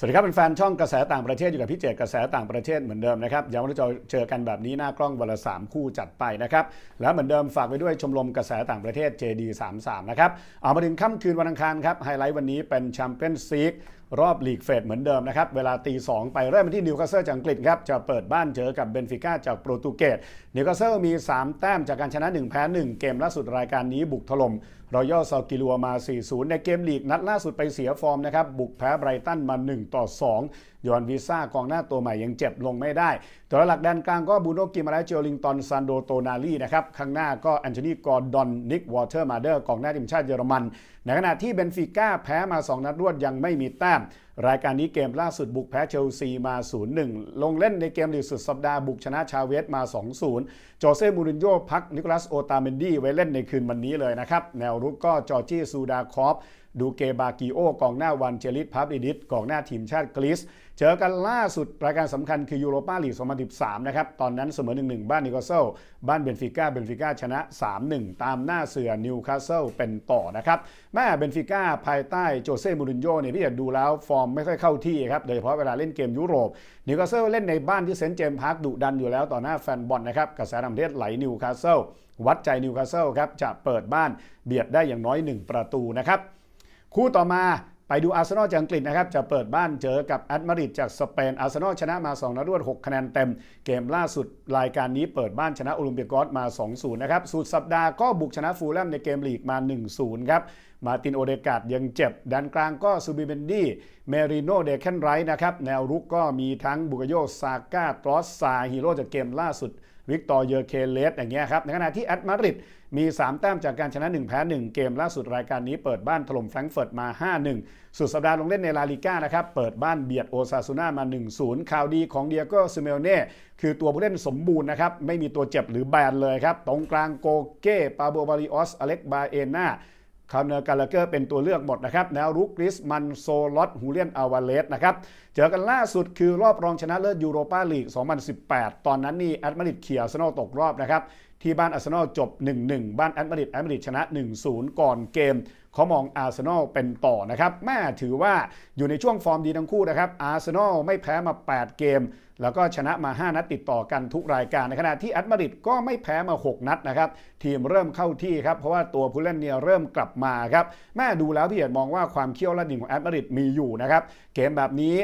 สวัสดีครับเป็นแฟนช่องกระแสต่างประเทศอยู่กับพี่เจกระแสต่างประเทศเหมือนเดิมนะครับย้ำว่าเราจะเจอกันแบบนี้หน้ากล้องวันละสามคู่จัดไปนะครับแล้วเหมือนเดิมฝากไว้ด้วยชมรมกระแสต่างประเทศ JD33 นะครับเอามาถึงค่ำคืนวันอังคารครับไฮไลท์วันนี้เป็นแชมเปี้ยนซีกรอบลีกเฟสเหมือนเดิมนะครับ เวลาตีสองไปเริ่มที่นิวคาสเซิลจากอังกฤษครับ จะเปิดบ้านเจอกับเบนฟิก้าจากโปรตุเกสนิวคาสเซิลมี 3 แต้มจากการชนะ 1 แพ้ 1 เกมล่าสุดรายการนี้บุกถล่มรอยัลซากิลัวมา 4-0 ในเกมลีกนัดล่าสุดไปเสียฟอร์มนะครับ บุกแพ้ไบรตันมา 1ต่อ 2 ยอนวีซ่ากองหน้าตัวใหม่ยังเจ็บลงไม่ได้ตัวหลักแดนกลางก็บูโนกิมาและเจอลิงตันซันโดโตนาลีนะครับ ข้างหน้าก็แอนโทนีกอร์ดอนนิกวอเตอร์มาเดอร์กองหน้าทีมชาติเยอรมัน ในขณะที่เบนฟิก้าแพ้มา 2 นัดรวดยังไม่มีแต้มรายการนี้เกมล่าสุดบุกแพ้เชลซีมา 0-1 ลงเล่นในเกมลีกสุดสัปดาห์บุกชนะชาเวสมา 2-0 โจเซ่มูรินโญ่พักนิโคลัสโอตาเมนดี้ไว้เล่นในคืนวันนี้เลยนะครับ แนวรุกก็จอร์จี้ซูดาคอฟ ดูเกบากิโอกองหน้าวันเจลิตพับดิดิสกองหน้าทีมชาติกรีซเจอกันล่าสุดรายการสำคัญคือยูโรปาลีก 2013 นะครับ ตอนนั้นเสมอ 1-1 บ้านนิโคาเซลบ้านเบนฟิก้าเบนฟิก้าชนะ 3-1 ตามหน้าเสือนิวคาสเซิลเป็นต่อนะครับแม่เบนฟิก้าภายใต้โจเซ่มูรินโญ่เนี่ยพี่เอกดูแล้วฟอร์มไม่ค่อยเข้าที่ครับ โดยเฉพาะเวลาเล่นเกมยุโรปนิวคาสเซิลเล่นในบ้านที่เซนต์เจมส์พาร์คดุดันอยู่แล้วต่อหน้าแฟนบอลนะครับกระแสต่างประเทศไหลนิวคาสเซิลวัดใจนิวคาสเซิลครับจะเปิดบ้านเบียดได้อย่างน้อย 1 ประตูนะครับ คู่ต่อมาไปดูอาร์เซนอลจากอังกฤษนะครับ จะเปิดบ้านเจอกับแอตมาดริดจากสเปน อาร์เซนอลชนะมา 2นัดรวด 6 คะแนนเต็ม เกมล่าสุดรายการนี้เปิดบ้านชนะโอลิมเปียกอสมา 2-0 นะครับ สุดสัปดาห์ก็บุกชนะฟูลแลมในเกมลีกมา 1-0 ครับ มาตินโอเดกาดยังเจ็บดันกลางก็ซูบิเบนดี้ เมริโนเดเคนไรท์นะครับ แนวรุกก็มีทั้งบุกโยซาก้าตรอสซาฮีโร่จากเกมล่าสุด วิกตอร์เยอร์เคเลสอย่างเงี้ยครับในขณะที่แอตมาดริดมี 3 แต้มจากการชนะ 1 แพ้ 1 เกมล่าสุดรายการนี้เปิดบ้านถล่มแฟรงก์เฟิร์ตมา 5-1 สุดสัปดาห์ลงเล่นในลาลิก้านะครับ เปิดบ้านเบียดโอซาซูน่ามา 1-0 ข่าวดีของเดียโก้ซิเมลเน่คือตัวผู้เล่นสมบูรณ์นะครับ ไม่มีตัวเจ็บหรือแบนเลยครับ ตรงกลางโกเก้ ปาโบบาริออส อเล็กบาเอนา คาร์เนอร์กาลาเกอร์เป็นตัวเลือกหมดนะครับ แนวรุกริสมันโซลอตฮูเลียนอาวาเลสนะครับ เจอกันล่าสุดคือรอบรองชนะเลิศยูโรปาลีก 2018 ตอนนั้นนี่แอตมาดริดเขียอาร์เซนอลตกรอบนะครับ ที่บ้านอาร์เซนอลจบ 1-1 บ้านแอตมาดริดแอตมาดริดชนะ 1-0 ก่อนเกมเขามองอาร์เซนอลเป็นต่อนะครับแม่ถือว่าอยู่ในช่วงฟอร์มดีทั้งคู่นะครับอาร์เซนอลไม่แพ้มา 8 เกม แล้วก็ชนะมา 5 นัดติดต่อกันทุกรายการในขณะที่แอตมาดริดก็ไม่แพ้มา 6 นัดนะครับทีมเริ่มเข้าที่ครับเพราะว่าตัวผู้เล่นเนี่ยเริ่มกลับมาครับแม่ดูแล้วพี่เอกมองว่าความเขี้ยวและดิ่งของแอตมาดริดมีอยู่นะครับเกมแบบนี้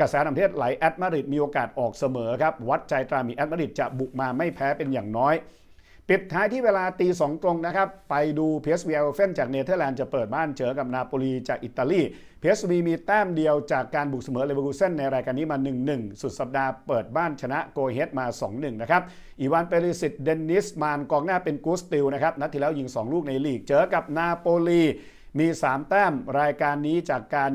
กระแสต่างประเทศไหลแอตมาดริดมีโอกาสออกเสมอครับวัดใจตรามีแอตมาดริดจะบุกมาไม่แพ้เป็นอย่างน้อย ปิดท้ายที่เวลาตีสองตรงนะครับ ไปดู PSV e i n d h o v e n จากเนเธอร์แลนด์จะเปิดบ้านเจอกับนาโปลีจากอิตาลี PSV มีแต้มเดียวจากการบุกเสมอเลเวอร์คูเซนในรายการนี้มา 1-1 สุดสัปดาห์เปิดบ้านชนะโกเฮดมา 2-1 นะครับ อีวานเปริสิตเดนนิสมานกองหน้าเป็นกูสติลนะครับ นัดที่แล้วยิง 2 ลูกในลีก เจอกับนาโปลีมี 3 แต้มรายการนี้จากการ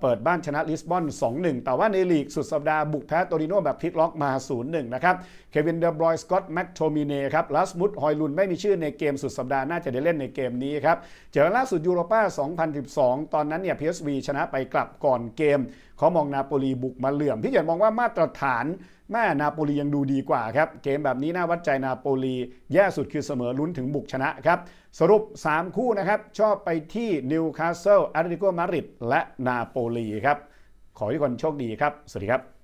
เปิดบ้านชนะลิสบอน 2-1 แต่ว่าในลีกสุดสัปดาห์บุกแพ้โตริโนแบบพลิกล็อกมา 0-1 นะครับ เควินเดบรอยสกอตแม็กโทมิเน่ครับลัสมุดฮอยลุนไม่มีชื่อในเกมสุดสัปดาห์ น่าจะได้เล่นในเกมนี้ครับ เจอล่าสุดยูโรป้า 2012 ตอนนั้นเนี่ย PSV ชนะไปกลับก่อนเกม เขามองนาโปลีบุกมาเหลื่อม พี่เฉินมองว่ามาตรฐาน แม่นาโปลียังดูดีกว่าครับ เกมแบบนี้น่าวัดใจนาโปลี แย่สุดคือเสมอลุ้นถึงบุกชนะครับ สรุป 3 คู่นะครับ ชอบไปที่นิวคาสเซิลอาร์ติโกมาริดและนาโปลีครับ ขอให้ทุกคนโชคดีครับ สวัสดีครับ